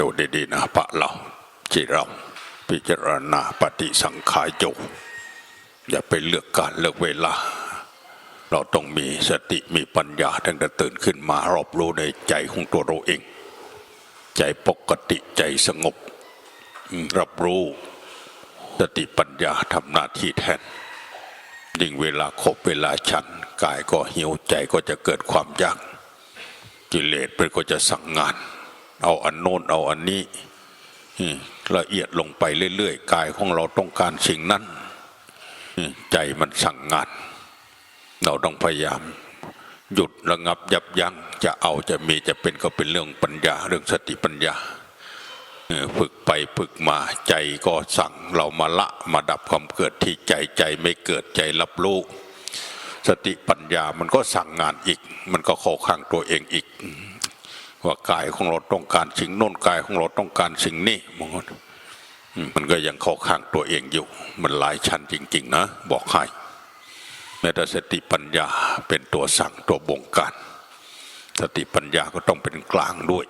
ดูดีๆนะพระเราที่เราพิจารณาปฏิสังขารอยู่อย่าไปเลือกการเลือกเวลา เราต้องมีสติมีปัญญาตั้งแต่ตื่นขึ้นมารอบรู้ในใจของตัวเราเอง ใจปกติใจสงบ รับรู้สติปัญญาทำหน้าที่แทนยิ่งเวลาขบเวลาฉันกายก็หิวใจก็จะเกิดความยากกิเลสมันก็จะสั่งงาน เอาอันโน้นเอาอันนี้ละเอียดลงไปเรื่อยๆกายของเราต้องการสิ่งนั้นใจมันสั่งงาน เราต้องพยายาม หยุดระงับยับยั้งจะเอาจะมีจะเป็นก็เป็นเรื่องปัญญา เรื่องสติปัญญาฝึกไปฝึกมาใจก็สั่งเรามาละมาดับความเกิดที่ใจใจไม่เกิดใจรับรู้สติปัญญามันก็สั่งงานอีก มันก็เข้าข้างตัวเองอีก ว่ากายของเราต้องการสิ่งโน้นกายของเราต้องการสิ่งนี้มันมันก็ยังเข้าข้างตัวเองอยู่ มันหลายชั้นจริง ๆ นะ บอกให้แม้แต่สติปัญญาเป็นตัวสั่งตัวบงการ สติปัญญาก็ต้องเป็นกลางด้วย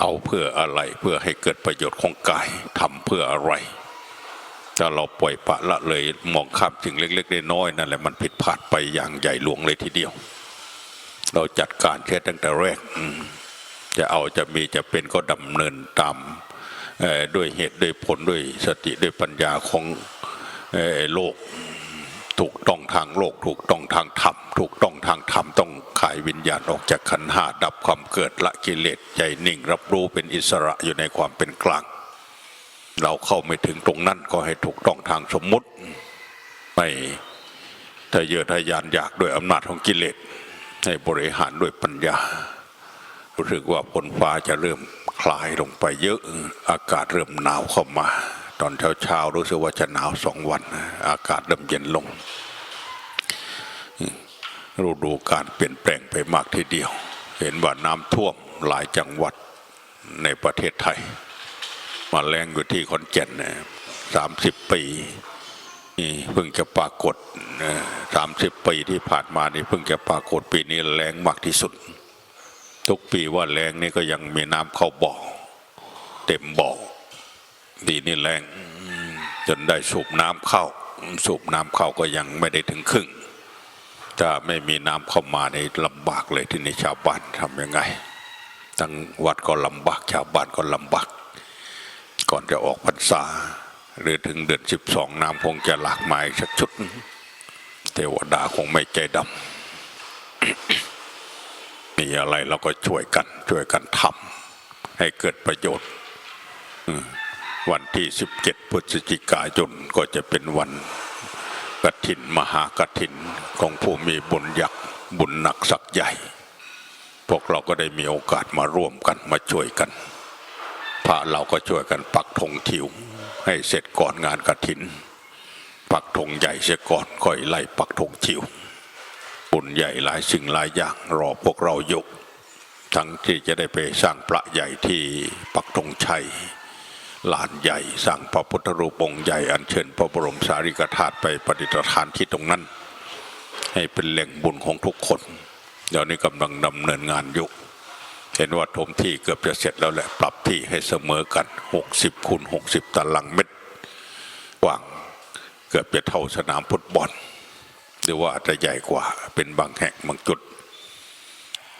เอาเพื่ออะไรเพื่อให้เกิดประโยชน์ของกายทำเพื่ออะไรถ้าเราปล่อยปะละเลยมองข้ามสิ่งเล็กๆน้อยๆนั่นแหละมันผิดพลาดไปอย่างใหญ่หลวงเลยทีเดียว เราจัดการแค่ตั้งแต่แรกจะเอาจะมีจะเป็นก็ดำเนินตามด้วยเหตุด้วยผลด้วยสติด้วยปัญญาของโลกถูกต้องทางโลก ถูกต้องทางธรรมถูกต้องทางธรรมต้องขายวิญญาณออกจากขันห้าดับความเกิดละกิเลสใจนิ่ง รับรู้เป็นอิสระอยู่ในความเป็นกลาง เราเข้าไม่ถึงตรงนั้นก็ให้ถูกต้องทางสมมุติไม่ทะเยอทะยานอยากด้วยอำนาจของกิเลส ให้บริหารด้วยปัญญา รู้สึกว่าฝนฟ้าจะเริ่มคลายลงไปเยอะ อากาศเริ่มหนาวเข้ามา ตอนเช้าๆรู้สึกว่าจะหนาวสองวัน อากาศเริ่มเย็นลงฤดูการเปลี่ยนแปลงไปมากทีเดียว เห็นว่าน้ำท่วมหลายจังหวัดในประเทศไทย มาแรงอยู่ที่ขอนแก่นสามสิบปี เพิ่งจะปรากฏสามสิบปีที่ผ่านมานี่เพิ่งจะปรากฏปีนี้แรงมากที่สุด ทุกปีว่าแรงนี่ก็ยังมีน้ำเข้าบ่อ เต็มบ่อปีนี้แรงจนได้สูบน้ำเข้า สูบน้ำเข้าก็ยังไม่ได้ถึงครึ่ง ถ้าไม่มีน้ำเข้ามาในลำบากเลยที่นี่ชาวบ้านทำยังไง ทั้งวัดก็ลำบากชาวบ้านก็ลำบาก ก่อนจะออกพรรษา หรือถึงเดือนสิบสองน้ำคงจะหลากมาอีกสักชุด เทวดาคงไม่ใจดำมีอะไรเราก็ช่วยกันช่วยกันทำให้เกิดประโยชน์ วันที่สิบเจ็ดพฤศจิกายนก็จะเป็นวันกฐินมหากฐินของผู้มีบุญยักษ์บุญหนักสักใหญ่ พวกเราก็ได้มีโอกาสมาร่วมกันมาช่วยกันพระเราก็ช่วยกันปักธงทิว ให้เสร็จก่อนงานกฐิน ปักธงใหญ่เสียก่อนค่อยไล่ปักธงทิวบุญใหญ่หลายสิ่งหลายอย่างรอพวกเราอยู่ทั้งที่จะได้ไปสร้างพระใหญ่ที่ปักธงชัยลานใหญ่สร้างพระพุทธรูปองค์ใหญ่อัญเชิญพระบรมสารีริกธาตุไปประดิษฐานที่ตรงนั้น ให้เป็นแหล่งบุญของทุกคนเดี๋ยวนี้กำลังดำเนินงานอยู่ เห็นว่าถมที่เกือบจะเสร็จแล้วแหละปรับที่ให้เสมอกัน 60คูณ60 ตารางเมตรกว้างเกือบจะเท่าสนามฟุตบอลหรือว่าอาจจะใหญ่กว่าเป็นบางแห่งบางจุด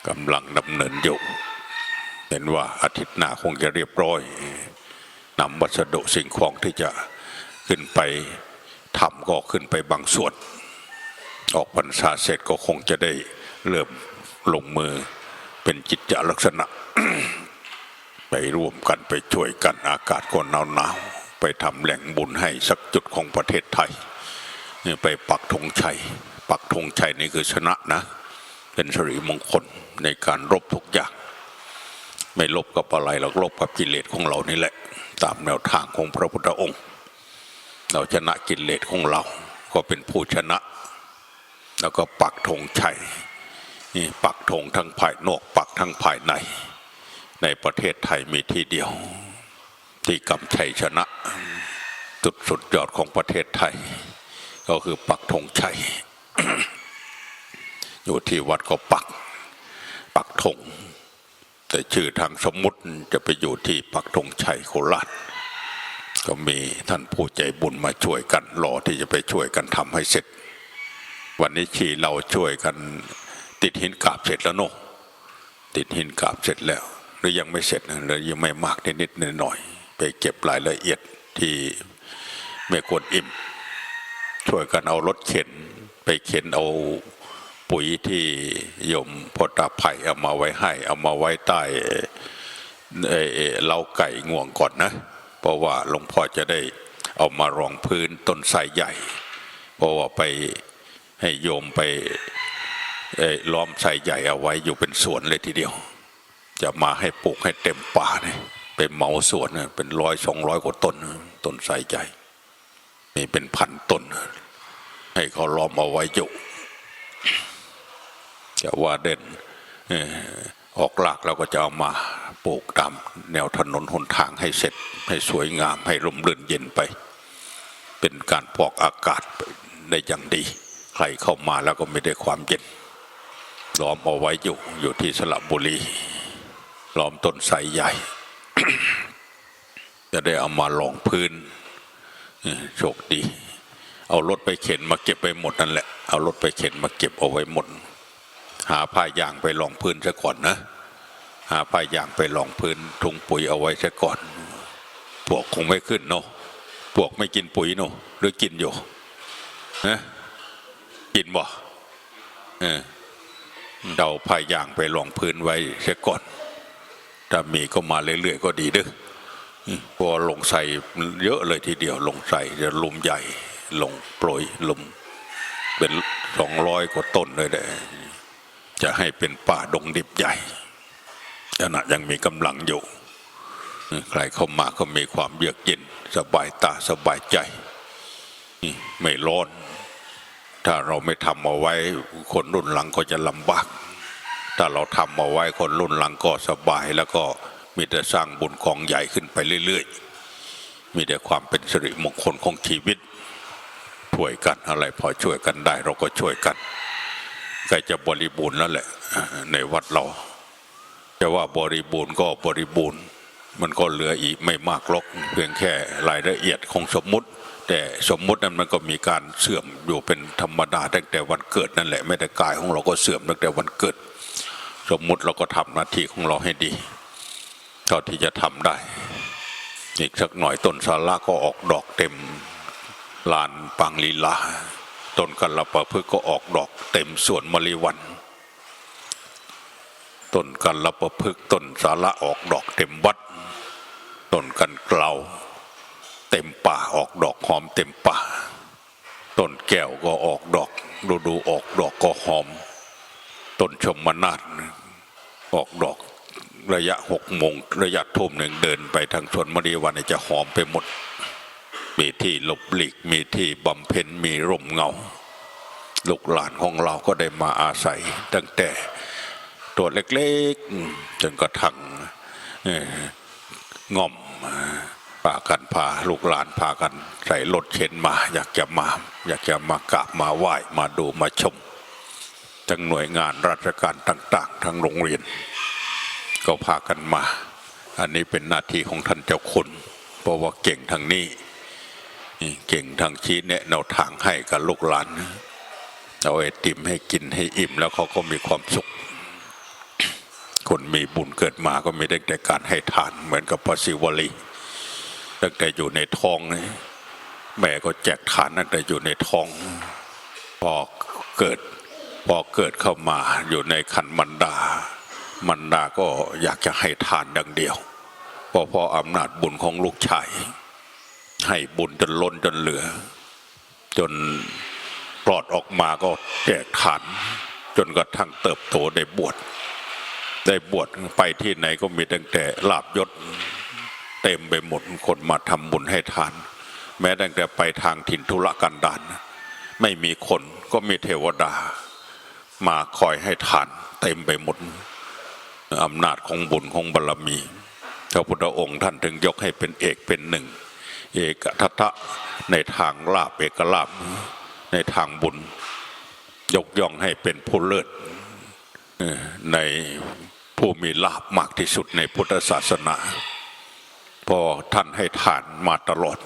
กำลังดำเนินอยู่เห็นว่าอาทิตย์หน้าคงจะเรียบร้อยนำวัสดุสิ่งของที่จะขึ้นไปทำก็ขึ้นไปบางส่วน ออกพรรษาเสร็จก็คงจะได้เริ่มลงมือ เป็นจิตจลักษณะ ไปร่วมกันไปช่วยกันอากาศก็หนาวหนาวๆไปทำแหล่งบุญให้สักจุดของประเทศไทยนี่ไปปักธงชัย ปักธงชัยนี่คือชนะนะ เป็นสิริมงคลในการรบทุกอย่าง ไม่ลบกับอะไรหรอกลบกับกิเลสของเรานี่แหละ ตามแนวทางของพระพุทธองค์ เราชนะกิเลสของเรา ก็เป็นผู้ชนะ แล้วก็ปักธงชัย ปักธงทั้งภายนอกปักทั้งภายใน ในประเทศไทยมีที่เดียว ที่กำชัยชนะจุดสุดยอดของประเทศไทย ก็คือปักธงชัย อยู่ที่วัดก็ปัก ปักธงแต่ชื่อทางสมมุติจะไปอยู่ที่ปักธงชัยโคราชก็มีท่านผู้ใจบุญมาช่วยกันรอที่จะไปช่วยกันทำให้เสร็จ วันนี้ชีเราช่วยกัน ติดหินกาบเสร็จแล้วเนอะติดหินกาบเสร็จแล้ว หรือยังไม่เสร็จนะหรือยังไม่มากนิดๆหน่อยๆไปเก็บรายละเอียดที่แม่กวนอิ่ม ช่วยกันเอารถเข็น ไปเข็นเอาปุ๋ยที่โยมพอตาไผ่เอามาไว้ให้ เอามาไว้ใต้เออเล้าไก่ง่วงก่อนนะ เพราะว่าหลวงพ่อจะได้เอามารองพื้นต้นไทรใหญ่ เพราะว่าไปให้โยมไป ล้อมไทรใหญ่เอาไว้อยู่เป็นสวนเลยทีเดียว จะมาให้ปลูกให้เต็มป่าเนี่ยเป็นเหมาสวนเนี่ยเป็นร้อยสองร้อยกว่าต้นต้นไทรใหญ่มีเป็นพันต้น ให้เขาล้อมเอาไว้อยู่จะว่าเด่นออออกหลากเราก็จะเอามาปลูกตามแนวถนนหนทางให้เสร็จให้สวยงามให้ร่มรื่นเย็นไป เป็นการปอกอากาศได้อย่างดี ใครเข้ามาแล้วก็ไม่ได้ความเย็น ล้อมเอาไว้อยู่อยู่ที่สระบุรีล้อมต้นไทรใหญ่ จะได้เอามาลองพื้นโชคดี เอารถไปเข็นมาเก็บไปหมดนั่นแหละ เอารถไปเข็นมาเก็บเอาไว้หมด หาผ้ายางไปรองพื้นซะก่อนนะ หาผ้ายางไปรองพื้นถุงปุ๋ยเอาไว้ซะก่อนปวกคงไม่ขึ้นเนาะปวกไม่กินปุ๋ยเนาะหรือกินอยู่นะกินบ่เออ เราผ้ายางไปรองพื้นไว้ซะก่อน ถ้ามีก็มาเรื่อยๆก็ดีเด้อพอลงใส่เยอะเลยทีเดียวลงใส่จะลุมใหญ่ลงโปรยลุม เป็นสองร้อยกว่าต้นเลยแหละจะให้เป็นป่าดงดิบใหญ่ขณะยังมีกำลังอยู่ ใครเข้ามาก็มีความเยือกเย็นสบายตาสบายใจ ไม่ร้อน ถ้าเราไม่ทำเอาไว้คนรุ่นหลังก็จะลำบาก ถ้าเราทำเอาไว้คนรุ่นหลังก็สบายแล้วก็มีแต่สร้างบุญกองใหญ่ขึ้นไปเรื่อยๆ มีแต่ความเป็นสิริมงคลของชีวิต ช่วยกันอะไรพอช่วยกันได้เราก็ช่วยกันใกล้จะบริบูรณ์แล้วแหละในวัดเราจะว่าบริบูรณ์ก็บริบูรณ์ มันก็เหลืออีกไม่มากหรอกเพียงแค่รายละเอียดของสมมุติ แต่สมมุตินั้นมันก็มีการเสื่อมอยู่เป็นธรรมดาตั้งแต่วันเกิดนั่นแหละไม่แต่กายของเราก็เสื่อมตั้งแต่วันเกิด สมมุติเราก็ทำหน้าที่ของเราให้ดีเท่าที่จะทำได้ อีกสักหน่อยต้นสาระก็ออกดอกเต็มลานปังลีลาต้นกัลปะพฤกก็ออกดอกเต็มสวนมะลิวันต้นกัลปะพฤกต้นสาระออกดอกเต็มวัดต้นกันเกลา เต็มป่าออกดอกหอมเต็มป่าต้นแก้วก็ออกดอกดูดูออกดอกก็หอม ต้นชมมนาฏออกดอกระยะหกโมงระยะทุ่มหนึ่งเดินไปทางสวนมณีวันจะหอมไปหมด มีที่หลบหลีกมีที่บำเพ็ญมีร่มเงา ลูกหลานของเราก็ได้มาอาศัย ตั้งแต่ตัวเล็กๆจนกระทั่งง่อม พากันพาลูกหลานพากันใส่รถเข็นมา อยากจะมา อยากจะมากราบมาไหว้มาดูมาชม ทั้งหน่วยงานราชการต่าง ๆ ทั้งโรงเรียน ก็พากันมา อันนี้เป็นหน้าที่ของท่านเจ้าคุณเพราะว่าเก่งทางนี้ เก่งทางชี้แนะแนวทางให้กับลูกหลานเอาไอติมให้กินให้อิ่มแล้วเขาก็มีความสุข คนมีบุญเกิดมาก็มีได้แต่การให้ทานเหมือนกับพระศิวลี ตั้งแต่อยู่ในท้องนี่แม่ก็แจกทานตั้งแต่อยู่ในท้องพอเกิดพอเกิดเข้ามาอยู่ในขันมันดา มันดาก็อยากจะให้ทานดังเดียวเพอพออำนาจบุญของลูกชายให้บุญจนล้นจนเหลือ จนปลอดออกมาก็แจกทาน จนกระทั่งเติบโตได้บวชได้บวชไปที่ไหนก็มีตั้งแต่ลาบยศ เต็มไปหมดคนมาทำบุญให้ทาน แม้ตั้งแต่ไปทางถิ่นธุรกันดารไม่มีคนก็มีเทวดา มาคอยให้ทาน เต็มไปหมดอำนาจของบุญของบารรมีพระพุทธองค์ท่านถึงยกให้เป็นเอกเป็นหนึ่ง เอกทัตะในทางลาบเอกลาบในทางบุญ ยกย่องให้เป็นผู้เลิศในผู้มีลาภมากที่สุดในพุทธศาสนา พอท่านให้ทานมาตลอด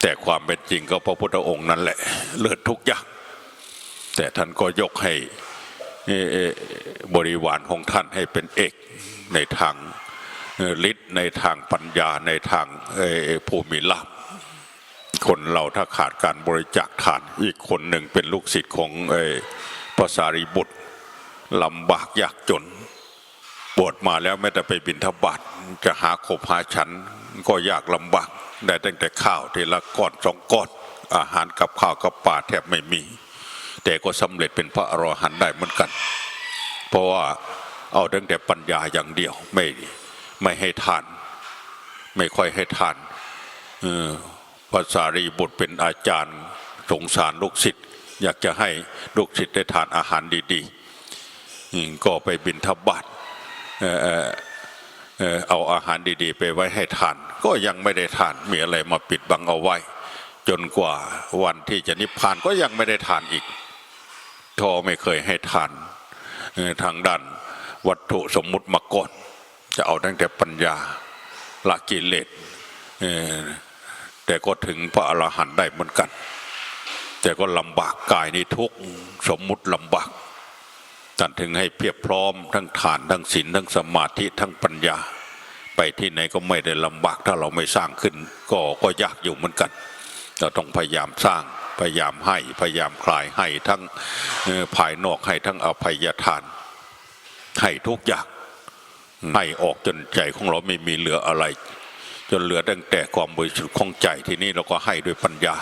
แต่ความเป็นจริงก็พระพุทธองค์นั่นแหละ เลิศทุกอย่าง แต่ท่านก็ยกให้บริวารของท่านให้เป็นเอกในทางฤทธิ์ในทางปัญญาในทางเอ่อผู้มีลาภคนเราถ้าขาดการบริจาคทาน อีกคนหนึ่งเป็นลูกศิษย์ของเอ่อพระสารีบุตรลำบากยากจน บวชมาแล้วแม้แต่ไปบิณฑบาตจะหาขบหาฉันก็ยากลำบากได้ตั้งแต่ข้าวทีละก้อนสองก้อนอาหารกับข้าวกับปลาแทบไม่มี แต่ก็สำเร็จเป็นพระอรหันต์ได้เหมือนกัน เพราะว่าเอาตั้งแต่ปัญญาอย่างเดียวไม่ไม่ให้ทาน ไม่ค่อยให้ทานเออพระสารีบุตรเป็นอาจารย์สงสารลูกศิษย์อยากจะให้ลูกศิษย์ได้ทานอาหารดีๆก็ไปบิณฑบาต เอาอาหารดีๆ ไปไว้ให้ทาน ก็ยังไม่ได้ทานมีอะไรมาปิดบังเอาไว้ จนกว่าวันที่จะนิพพานก็ยังไม่ได้ทานอีกทอไม่เคยให้ทานทางด้านวัตถุสมมุติมาก่อนจะเอาตั้งแต่ปัญญาละกิเลสแต่ก็ถึงพระอรหันต์ได้เหมือนกัน แต่ก็ลำบากกายในทุกสมมุติลำบาก ท่านถึงให้เพียบพร้อมทั้งฐานทั้งศีลทั้งสมาธิทั้งปัญญา ไปที่ไหนก็ไม่ได้ลำบากถ้าเราไม่สร้างขึ้น ก็ก็ยากอยู่เหมือนกันเราต้องพยายามสร้างพยายามให้พยายามคลายให้ทั้งภายนอกให้ทั้งอภัยทาน ให้ทุกอย่างให้ออกจนใจของเราไม่มีเหลืออะไร จนเหลือตั้งแต่ความบริสุทธิ์ของใจที่นี้เราก็ให้ด้วยปัญญา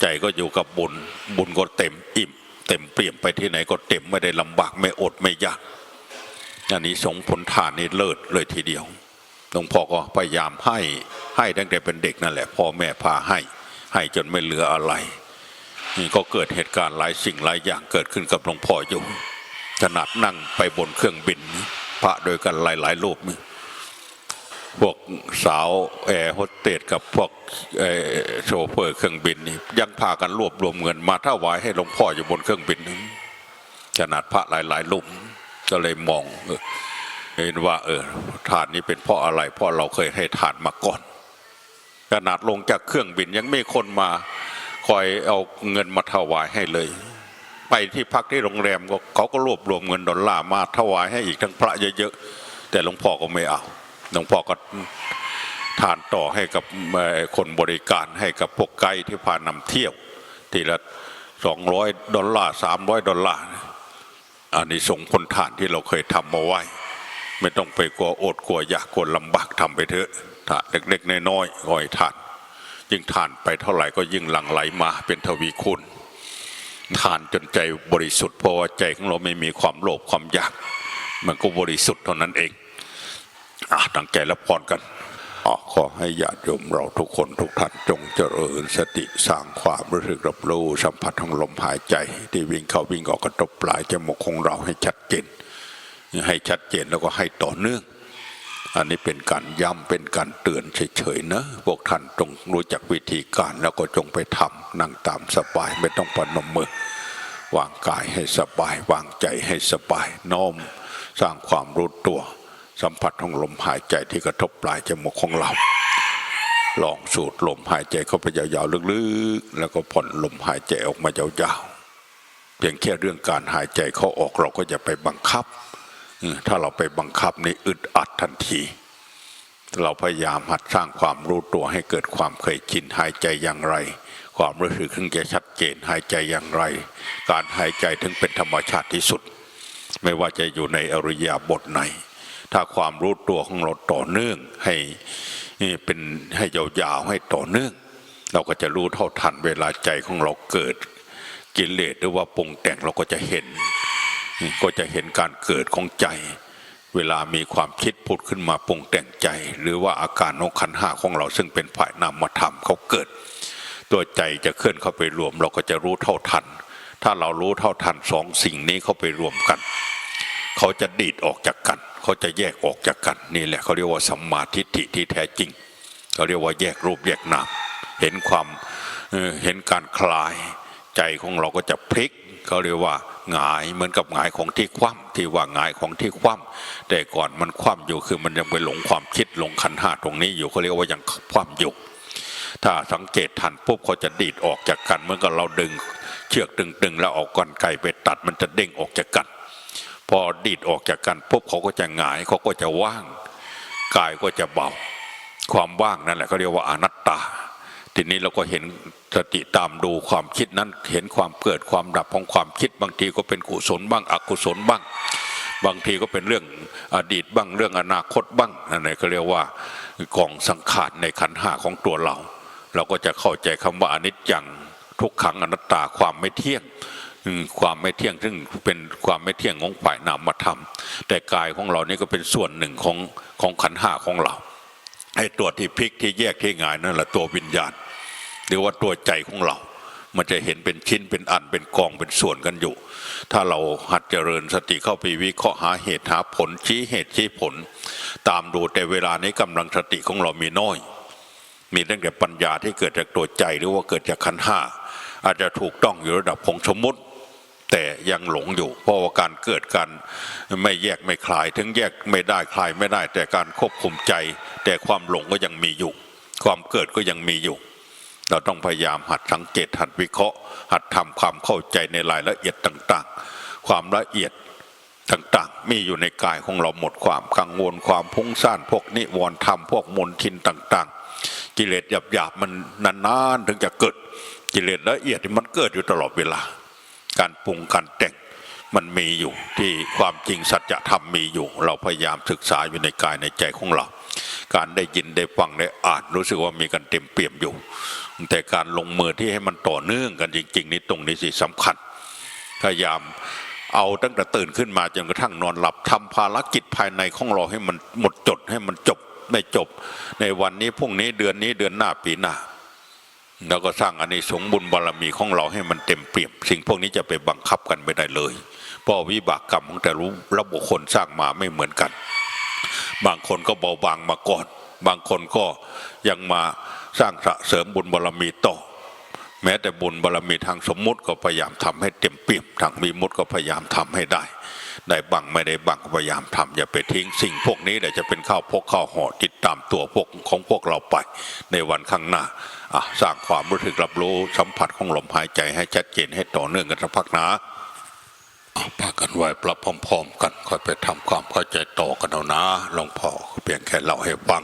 ใจก็อยู่กับบุญบุญก็เต็มอิ่ม เต็มเปี่ยมไปที่ไหนก็เต็มไม่ได้ลำบากไม่อดไม่ยากอันนี้สงผลทานนี่เลิศเลยทีเดียวหลวงพ่อก็พยายามให้ให้ตั้งแต่เป็นเด็กนั่นแหละพ่อแม่พาให้ ให้จนไม่เหลืออะไรนี่ก็เกิดเหตุการณ์หลายสิ่งหลายอย่างเกิดขึ้นกับหลวงพ่ออยู่ขนาดนั่งไปบนเครื่องบิน พระโดยกันหลายๆรูปนี่ พวกสาวแอร์โฮสเตสกับพวกโชเฟอร์เครื่องบินนี่ยังพากันรวบรวมเงินมาถวายให้หลวงพ่ออยู่บนเครื่องบินนึงขนาดพระหลายๆรูปก็เลยมองเออเห็นว่าเออทานนี้เป็นเพราะอะไร เพราะเราเคยให้ทานมาก่อน ขนาดลงจากเครื่องบินยังไม่คนมาคอยเอาเงินมาถวายให้เลย ไปที่พักที่โรงแรมก็เขาก็รวบรวมเงินดอลลาร์มาถวายให้อีกทั้งพระเยอะๆแต่หลวงพ่อก็ไม่เอา หลวงพ่อก็ทานต่อให้กับคนบริการให้กับพวกไกด์ที่พานำเที่ยว ทีละสองร้อยดอลลาร์สามร้อยดอลลาร์อันนี้ส่งผลทานที่เราเคยทำมาไว้ ไม่ต้องไปกลัวอดกลัวอยากกลัวลำบากทำไปเถอะถ้าเล็กๆน้อยๆคอยทาน ยิ่งทานไปเท่าไหร่ก็ยิ่งหลั่งไหลมาเป็นทวีคูณทานจนใจบริสุทธิ์เพราะว่าใจของเราไม่มีความโลภความอยาก มันก็บริสุทธิ์เท่านั้นเอง ตั้งใจรับพรกันอขอให้ญาติโยมเราทุกคนทุกท่านจงเจริญสติสร้างความรู้สึกรับรู้สัมผัสของลมหายใจ ที่วิ่งเข้าวิ่งออกกระทบปลายจมูกของเราให้ชัดเจนให้ชัดเจนแล้วก็ให้ต่อเนื่อง อันนี้เป็นการย้ำเป็นการเตือนเฉยๆนะพวกท่านจงรู้จักวิธีการแล้วก็จงไปทำนั่งตามสบายไม่ต้องปนมมือวางกายให้สบายวางใจให้สบายน้อมสร้างความรู้ตัว สัมผัสของลมหายใจที่กระทบปลายจมูกของเรา ลองสูดลมหายใจเข้าไปยาวๆลึกๆ แล้วก็ผ่อนลมหายใจออกมายาวๆ เพียงแค่เรื่องการหายใจเข้าออกเราก็จะไปบังคับ ถ้าเราไปบังคับในอึดอัดทันที เราพยายามหัดสร้างความรู้ตัวให้เกิดความเคยชินหายใจอย่างไร ความรู้สึกถึงจะชัดเจนหายใจอย่างไร การหายใจถึงเป็นธรรมชาติที่สุด ไม่ว่าจะอยู่ในอริยาบทไหน ถ้าความรู้ตัวของเราต่อเนื่องให้เป็นให้ยาวๆให้ต่อเนื่อง เราก็จะรู้เท่าทันเวลาใจของเราเกิด กิเลสหรือว่าปรุงแต่งเราก็จะเห็น ก็จะเห็นการเกิดของใจ เวลามีความคิดพูดขึ้นมาปรุงแต่งใจ หรือว่าอาการของขันห้าของเราซึ่งเป็นฝ่ายนามธรรมเขาเกิด ตัวใจจะเคลื่อนเข้าไปรวม เราก็จะรู้เท่าทัน ถ้าเรารู้เท่าทันสองสิ่งนี้เข้าไปรวมกัน เขาจะดีดออกจากกัน เขาจะแยกออกจากกันนี่แหละเขาเรียกว่าสัมมาทิฏฐิที่แท้จริงเขาเรียกว่าแยกรูปแยกนามเห็นความเห็นการคลายใจของเราก็จะพลิกเขาเรียกว่าหงายเหมือนกับหงายของที่คว่ำที่ว่าหงายของที่คว่ำแต่ก่อนมันคว่ำอยู่คือมันยังไปหลงความคิดหลงขันห้าตรงนี้อยู่เขาเรียกว่ายังคว่ำอยู่ถ้าสังเกตทันปุ๊บเขาจะดีดออกจากกันเหมือนกับเราดึง เชือกดึงๆแล้วเอาก้อนไก่ไปตัดมันจะเด้งออกจากกัน พอดีดออกจากกันปุ๊บเขาก็จะหงายเขาก็จะว่างกายก็จะเบา ความว่างนั่นแหละเขาเรียกว่าอนัตตา ทีนี้เราก็เห็นสติตามดูความคิดนั้นเห็นความเกิดความดับของความคิด บางทีก็เป็นกุศลบ้างอกุศลบ้าง บางทีก็เป็นเรื่องอดีตบ้างเรื่องอนาคตบ้างนั่นแหละเขาเรียกว่ากองสังขารในขันห้าของตัวเรา เราก็จะเข้าใจคำว่าอนิจจังทุกขังอนัตตาความไม่เที่ยง ความไม่เที่ยงซึ่งเป็นความไม่เที่ยงของฝ่ายนามธรรม แต่กายของเรานี่ก็เป็นส่วนหนึ่งของของขันห้าของเราไอ้ตัวที่พลิกที่แยกที่หงายนั่นแหละตัววิญญาณ หรือว่าตัวใจของเรา มันจะเห็นเป็นชิ้นเป็นอันเป็นกองเป็นส่วนกันอยู่ ถ้าเราหัดเจริญสติเข้าไปวิเคราะห์หาเหตุหาผลชี้เหตุชี้ผล ตามดูแต่เวลานี้กำลังสติของเรามีน้อย มีตั้งแต่ปัญญาที่เกิดจากตัวใจหรือว่าเกิดจากขันห้าอาจจะถูกต้องอยู่ระดับของสมมติ แต่ยังหลงอยู่ เพราะว่าการเกิดการไม่แยกไม่คลาย ถึงแยกไม่ได้คลายไม่ได้ แต่การควบคุมใจ แต่ความหลงก็ยังมีอยู่ ความเกิดก็ยังมีอยู่ เราต้องพยายามหัดสังเกตหัดวิเคราะห์ หัดทำความเข้าใจในรายละเอียดต่างๆ ความละเอียดต่างๆ มีอยู่ในกายของเราหมดความกังวลความพุ่งซ่านพวกนิวรณ์ธรรมพวกมนทินต่างๆ กิเลสหยาบๆมันนานๆถึงจะเกิดกิเลสละเอียดนี่มันเกิดอยู่ตลอดเวลา การปรุงการแต่งมันมีอยู่ที่ความจริงสัจธรรมมีอยู่ เราพยายามศึกษาอยู่ในกายในใจของเรา การได้ยินได้ฟังได้อ่านรู้สึกว่ามีกันเต็มเปี่ยมอยู่ แต่การลงมือที่ให้มันต่อเนื่องกันจริง ๆ นี่ตรงนี้สิสำคัญ พยายามเอาตั้งแต่ตื่นขึ้นมาจนกระทั่งนอนหลับทำภารกิจภายในของเราให้มันหมดจดให้มันจบไม่จบ ในวันนี้พรุ่งนี้เดือนนี้เดือนหน้าปีหน้า แล้วก็สร้างอานิสงส์บุญบารมีของเราให้มันเต็มเปี่ยม สิ่งพวกนี้จะไปบังคับกันไม่ได้เลยเพราะวิบากกรรมของแต่รู้ระบุคคลสร้างมาไม่เหมือนกัน บางคนก็เบาบางมาก่อน บางคนก็ยังมาสร้างสะเสริมบุญบารมีต่อแม้แต่บุญบารมีทางสมมุติก็พยายามทำให้เต็มเปี่ยมทางมีมุติก็พยายามทำให้ได้ ได้บังไม่ได้บังก็พยายามทำอย่าไปทิ้งสิ่งพวกนี้เดี๋ยวจะเป็นข้าวพกข้าวห่อติดตามตัวพวกของพวกเราไป ในวันข้างหน้าสร้างความรู้สึกรับรู้สัมผัสของลมหายใจให้ชัดเจนให้ต่อเนื่องกันสักพักนะพากันไหวปรับพร้อมๆกันค่อยไปทำความเข้าใจต่อกันเอานะหลวงพ่อเพียงแค่เล่าให้ฟัง